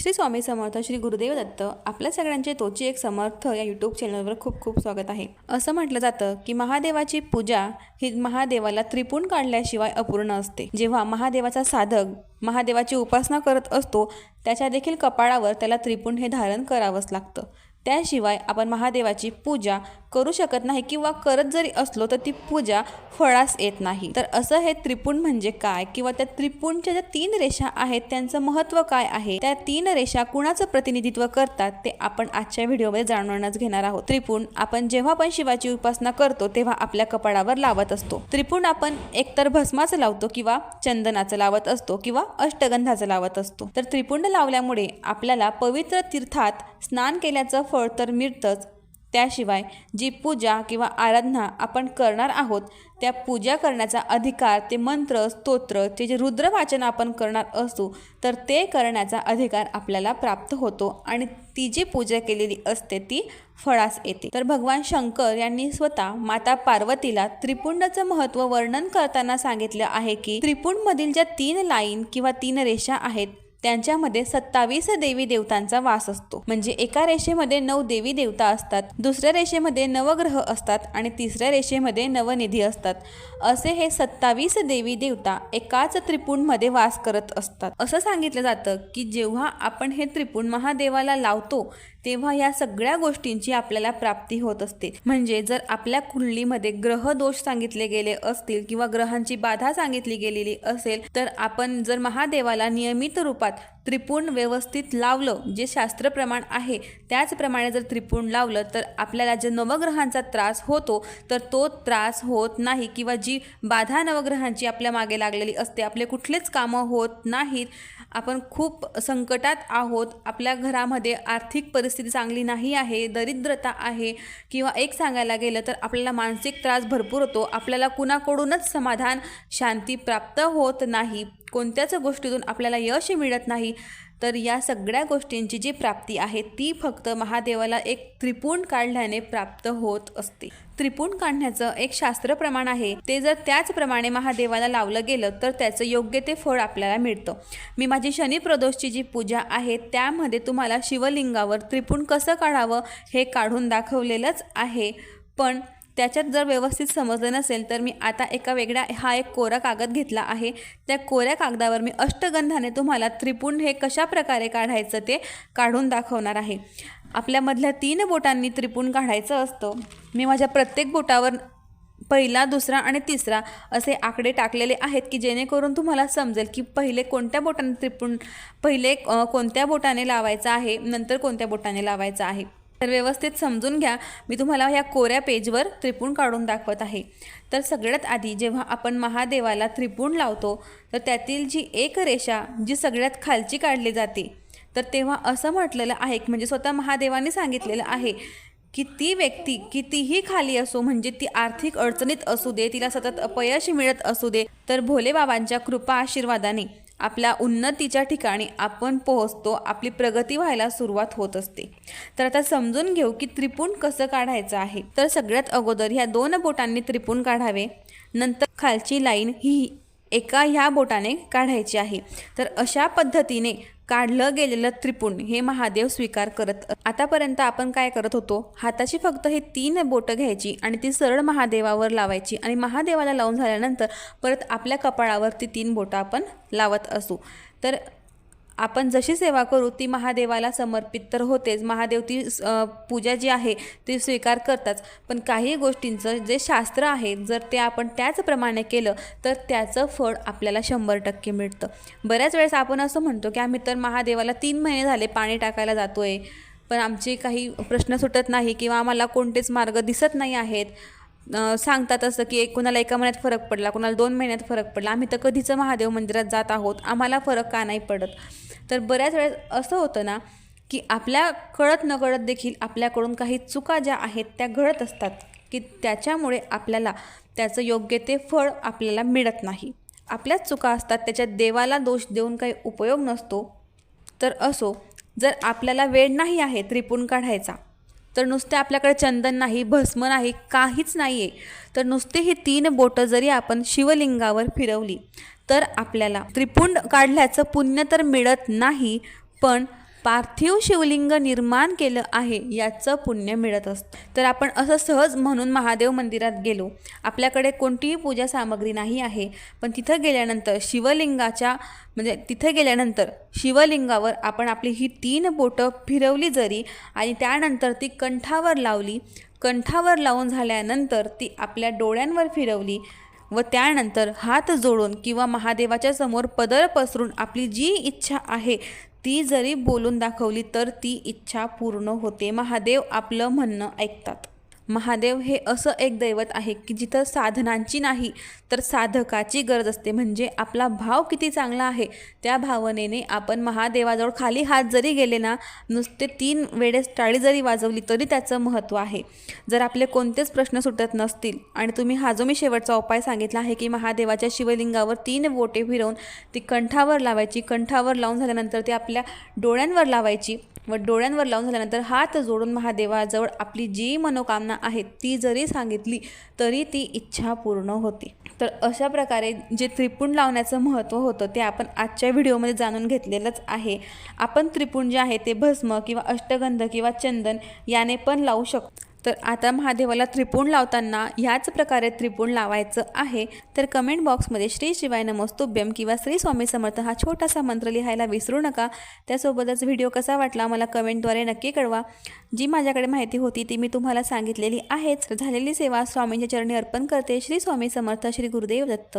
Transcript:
श्री स्वामी समर्थ श्री गुरुदेव दत्त आपल्या सगळ्यांचे तोची एक समर्थ या यूट्यूब चॅनलवर खूप खूप स्वागत आहे. असं म्हटलं जातं की महादेवाची पूजा ही महादेवाला त्रिपुण काढल्याशिवाय अपूर्ण असते. जेव्हा महादेवाचा साधक महादेवाची उपासना करत असतो त्याच्या देखील कपाळावर त्याला त्रिपुण हे धारण करावंच लागतं. त्याशिवाय आपण महादेवाची पूजा करू शकत नाही किंवा करत जरी असलो तर ती पूजा फळास येत नाही. तर असं हे त्रिपुण म्हणजे काय किंवा त्या त्रिपुणच्या ज्या तीन रेषा आहेत त्यांचं महत्त्व काय आहे? त्या तीन रेषा कुणाचं प्रतिनिधित्व करतात ते आपण आजच्या व्हिडिओमध्ये जाणूनच घेणार आहोत. त्रिपुण आपण जेव्हा पण शिवाची उपासना करतो तेव्हा आपल्या कपाळावर लावत असतो. त्रिपुण आपण एकतर भस्माचं लावतो किंवा चंदनाचं लावत असतो किंवा अष्टगंधाचं लावत असतो. तर त्रिपुंड लावल्यामुळे आपल्याला पवित्र तीर्थात स्नान केल्याचं फळ तर मिळतंच त्याशिवाय जी पूजा किंवा आराधना आपण करणार आहोत त्या पूजा करण्याचा अधिकार ते मंत्र स्तोत्र ते जे रुद्रवाचन आपण करणार असू तर ते करण्याचा अधिकार आपल्याला प्राप्त होतो आणि ती जी पूजा केलेली असते ती फळास येते. तर भगवान शंकर यांनी स्वतः माता पार्वतीला त्रिपुंडाचं महत्त्व वर्णन करताना सांगितलं आहे की त्रिपुंडमधील ज्या तीन लाईन किंवा तीन रेषा आहेत त्यांच्यामध्ये सत्तावीस देवी देवतांचा वास असतो. म्हणजे एका रेषेमध्ये नऊ देवी देवता असतात दुसऱ्या रेषेमध्ये नवग्रह असतात आणि तिसऱ्या रेषेमध्ये नवनिधी असतात. असे हे सत्तावीस देवी देवता एकाच त्रिपुणमध्ये वास करत असतात. असं सांगितलं जातं की जेव्हा आपण हे त्रिपुण महादेवाला लावतो तेव्हा या सगळ्या गोष्टींची आपल्याला प्राप्ती होत असते. म्हणजे जर आपल्या कुंडलीमध्ये ग्रह दोष सांगितले गेले असतील किंवा ग्रहांची बाधा सांगितली गेलेली असेल तर आपण जर महादेवाला नियमित रूपात त्रिपुण व्यवस्थित लावलं जे शास्त्रप्रमाण आहे त्याचप्रमाणे जर त्रिपुण लावलं तर आपल्याला जे नवग्रहांचा त्रास होतो तर तो त्रास होत नाही किंवा जी बाधा नवग्रहांची आपल्या मागे लागलेली असते आपले कुठलेच कामं होत नाहीत आपण खूप संकटात आहोत. आपल्या घरामध्ये आर्थिक परिस्थिती चांगली नाही आहे दरिद्रता आहे किंवा एक सांगायला गेलं तर आपल्याला मानसिक त्रास भरपूर होतो. आपल्याला कुणाकडूनच समाधान शांती प्राप्त होत नाही. कोणत्याच गोष्टीतून आपल्याला यश मिळत नाही. तर या सगळ्या गोष्टींची जी प्राप्ती आहे ती फक्त महादेवाला एक त्रिपुण काढल्याने प्राप्त होत असते. त्रिपुण काढण्याचं एक शास्त्र प्रमाण आहे ते जर त्याचप्रमाणे महादेवाला लावलं गेलं तर त्याचं योग्य ते फळ आपल्याला मिळतं. मी माझी शनी प्रदोषची जी पूजा आहे त्यामध्ये तुम्हाला शिवलिंगावर त्रिपुण कसं काढावं हे काढून दाखवलेलंच आहे. पण त्याच्यात जर व्यवस्थित समजलं नसेल तर मी आता एका वेगळ्या हा एक कोरा कागद घेतला आहे. त्या कोऱ्या कागदावर मी अष्टगंधाने तुम्हाला त्रिपुंड हे कशा प्रकारे काढायचं ते काढून दाखवणार आहे. आपल्यामधल्या तीन बोटांनी त्रिपुंड काढायचं असतं. मी माझ्या प्रत्येक बोटावर पहिला दुसरा आणि तिसरा असे आकडे टाकलेले आहेत की जेणेकरून तुम्हाला समजेल की पहिले कोणत्या बोटाने त्रिपुंड पहिले कोणत्या बोटाने लावायचं आहे नंतर कोणत्या बोटाने लावायचं आहे. तर व्यवस्थित समजून घ्या. मी तुम्हाला ह्या कोऱ्या पेजवर त्रिपूण काढून दाखवत आहे. तर सगळ्यात आधी जेव्हा आपण महादेवाला त्रिपुण लावतो तर त्यातील जी एक रेषा जी सगळ्यात खालची काढली जाते तर तेव्हा असं म्हटलेलं आहे म्हणजे स्वतः महादेवाने सांगितलेलं आहे की ती व्यक्ती कितीही खाली असो म्हणजे ती आर्थिक अडचणीत असू दे तिला सतत अपयश मिळत असू दे तर भोले बाबांच्या कृपा आशीर्वादाने आपल्या उन्नतीच्या ठिकाणी आपण पोहोचतो आपली प्रगती व्हायला सुरुवात होत असते. तर आता समजून घेऊ की त्रिपुण कसं काढायचं आहे. तर सगळ्यात अगोदर ह्या दोन बोटांनी त्रिपुण काढावे. नंतर खालची लाईन ही एका ह्या बोटाने काढायची आहे. तर अशा पद्धतीने काढलं गेलेलं त्रिपुण हे महादेव स्वीकार करत. आतापर्यंत आपण काय करत होतो? हाताची फक्त हे तीन बोटं घ्यायची आणि ती सरळ महादेवावर लावायची आणि महादेवाला लावून झाल्यानंतर परत आपल्या कपाळावर ती तीन बोटं आपण लावत असू. तर आपण जशी सेवा करू ती महादेवाला समर्पित तर होतेच. महादेव ती पूजा जी आहे ती स्वीकार करतात. पण काही गोष्टींचं जे शास्त्र आहे जर ते आपण त्याचप्रमाणे केलं तर त्याचं फळ आपल्याला शंभर टक्के मिळतं. बऱ्याच वेळेस आपण असं म्हणतो की आम्ही तर महादेवाला तीन महिने झाले पाणी टाकायला जातो आहे पण आमचे काही प्रश्न सुटत नाही किंवा आम्हाला कोणतेच मार्ग दिसत नाही आहेत. सांगतात असं की एक कुणाला एका महिन्यात फरक पडला कुणाला दोन महिन्यात फरक पडला. आम्ही तर कधीचं महादेव मंदिरात जात आहोत आम्हाला फरक का नाही पडत? तर बऱ्याच वेळेस असं होतं ना की आपल्या कळत नकळत देखील आपल्याकडून काही चुका ज्या आहेत त्या घडत असतात की त्याच्यामुळे आपल्याला त्याचं योग्य ते फळ आपल्याला मिळत नाही. आपल्याच चुका असतात त्याच्यात देवाला दोष देऊन काही उपयोग नसतो. तर असो जर आपल्याला वेळ नाही आहे त्रिपुण काढायचा तर नुसते आपल्याकडे चंदन नाही भस्म नाही काहीच नाही आहे तर नुसते ही तीन बोटं जरी आपण शिवलिंगावर फिरवली तर आपल्याला त्रिपुंड काढल्याचं पुण्य तर मिळत नाही पण पार्थिव शिवलिंग निर्माण केलं आहे याचं पुण्य मिळत असतं तर आपण असं सहज म्हणून महादेव मंदिरात गेलो. आपल्याकडे कोणतीही पूजा सामग्री नाही आहे. पण तिथं गेल्यानंतर शिवलिंगाच्या म्हणजे तिथे गेल्यानंतर शिवलिंगावर आपण आपली ही तीन बोटं फिरवली जरी आणि त्यानंतर ती कंठावर लावली. कंठावर लावून झाल्यानंतर ती आपल्या डोळ्यांवर फिरवली व त्यानंतर हात जोडून किंवा महादेवाच्या समोर पदर पसरून आपली जी इच्छा आहे ती जरी बोलून दाखवली तर ती इच्छा पूर्ण होते. महादेव आपलं म्हणणं ऐकतात. महादेव हे असं एक दैवत आहे की जिथं साधनांची नाही तर साधकाची गरज असते. म्हणजे आपला भाव किती चांगला आहे त्या भावनेने आपण महादेवाजवळ खाली हात जरी गेले ना नुसते तीन वेळेस टाळी जरी वाजवली तरी त्याचं महत्त्व आहे. जर आपले कोणतेच प्रश्न सुटत नसतील आणि तुम्ही हा जो मी शेवटचा उपाय सांगितला आहे की महादेवाच्या शिवलिंगावर तीन बोटे फिरवून ती कंठावर लावायची कंठावर लावून झाल्यानंतर ती आपल्या डोळ्यांवर लावायची व डोळ्यांवर लावून झाल्यानंतर हात जोडून महादेवाजवळ आपली जी मनोकामना आहेत. ती जरी सांगितली तरी ती इच्छा पूर्ण होते. तर अशा प्रकारे जे त्रिपुण लावण्याचं महत्त्व होतं ते आपण आजच्या व्हिडिओमध्ये जाणून घेतलेलंच आहे. आपण त्रिपुण जे आहे ते भस्म किंवा अष्टगंध किंवा चंदन याने पण लावू शकतो. तर आता महादेवाला त्रिपुण लावताना ह्याच प्रकारे त्रिपुण लावायचं आहे. तर कमेंट बॉक्समध्ये श्री शिवाय नमस्तुभ्यम किंवा श्री स्वामी समर्थ हा छोटासा मंत्र लिहायला विसरू नका. त्यासोबतच व्हिडिओ कसा वाटला मला कमेंटद्वारे नक्की कळवा. जी माझ्याकडे माहिती होती ती मी तुम्हाला सांगितलेली आहेच. झालेली सेवा स्वामींच्या चरणी अर्पण करते. श्री स्वामी समर्थ श्री गुरुदेव दत्त.